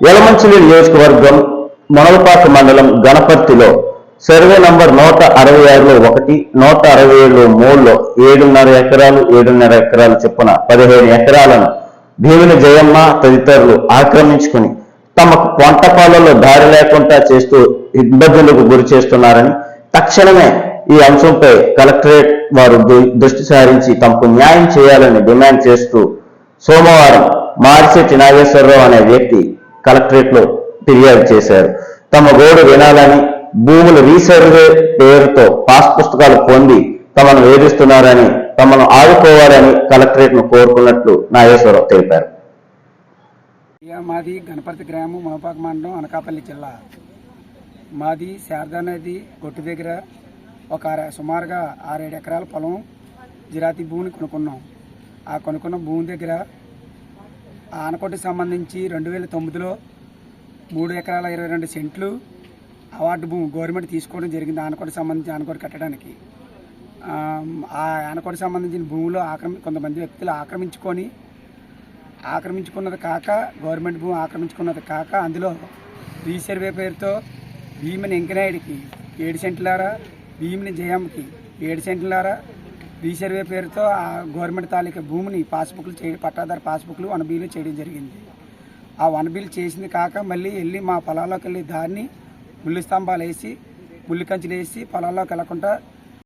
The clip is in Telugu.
యలమంచిలి నియోజకవర్గం మొనలపాక మండలం గణపర్తిలో సర్వే నంబర్ నూట అరవై ఆరులో ఒకటి నూట అరవై ఏడులో మూడులో ఏడున్నర ఎకరాలు ఏడున్నర ఎకరాలు చొప్పున పదిహేను ఎకరాలను భీముల జయమ్మ తదితరులు ఆక్రమించుకుని తమకు పంట దారి లేకుండా చేస్తూ ఇబ్బందులకు గురి చేస్తున్నారని తక్షణమే ఈ అంశంపై కలెక్టరేట్ వారు దు- దృష్టి సారించి తమకు న్యాయం చేయాలని డిమాండ్ చేస్తూ సోమవారం మార్చెట్టి నాగేశ్వరరావు అనే వ్యక్తి కలెక్టరేట్లో ఫిర్యాదు చేశారు. తమ గోడు వినాలని భూముల రీసర్వే పేరుతో పాస్ పుస్తకాలు పొంది తమను వేధిస్తున్నారని తమను ఆదుకోవాలని కలెక్టరేట్ను కోరుకున్నట్లు నాగేశ్వరరావు తెలిపారు. ఇక మాది గణపతి గ్రామం మోపాక మండలం అనకాపల్లి జిల్లా. మాది శారదా నది గొట్టు దగ్గర ఒక సుమారుగా ఆరేడు ఎకరాల పొలం జిరాతి భూమిని కొనుక్కున్నాం. ఆ కొనుక్కున్న భూమి దగ్గర ఆనకట్టుకు సంబంధించి రెండు వేల తొమ్మిదిలో మూడు ఎకరాల ఇరవై రెండు సెంట్లు అవార్డు భూమి గవర్నమెంట్ తీసుకోవడం జరిగింది ఆనకట్టుకు సంబంధించి ఆనకోట కట్టడానికి. ఆ, ఆ సంబంధించిన భూమిలో ఆక్రమి కొంతమంది వ్యక్తులు ఆక్రమించుకొని ఆక్రమించుకున్నది కాక గవర్నమెంట్ భూమి ఆక్రమించుకున్నది కాక అందులో రీసర్వే పేరుతో భీమిని ఎంకినాయుడికి ఏడు సెంట్లారా భీమిని జయమ్మకి ఏడు సెంట్లారా రీసర్వే పేరుతో ఆ గవర్నమెంట్ తాలూకా భూమిని పాస్బుక్లు చేయ పట్టాదారు పాస్బుక్లు వన్ బిల్లు చేయడం జరిగింది. ఆ వన్ బిల్ చేసింది కాక మళ్ళీ వెళ్ళి మా పొలాల్లోకి వెళ్ళి దాన్ని ముళ్ళు స్తంభాలు వేసి ముళ్ళు కంచులు వేసి పొలాల్లోకి వెళ్ళకుండా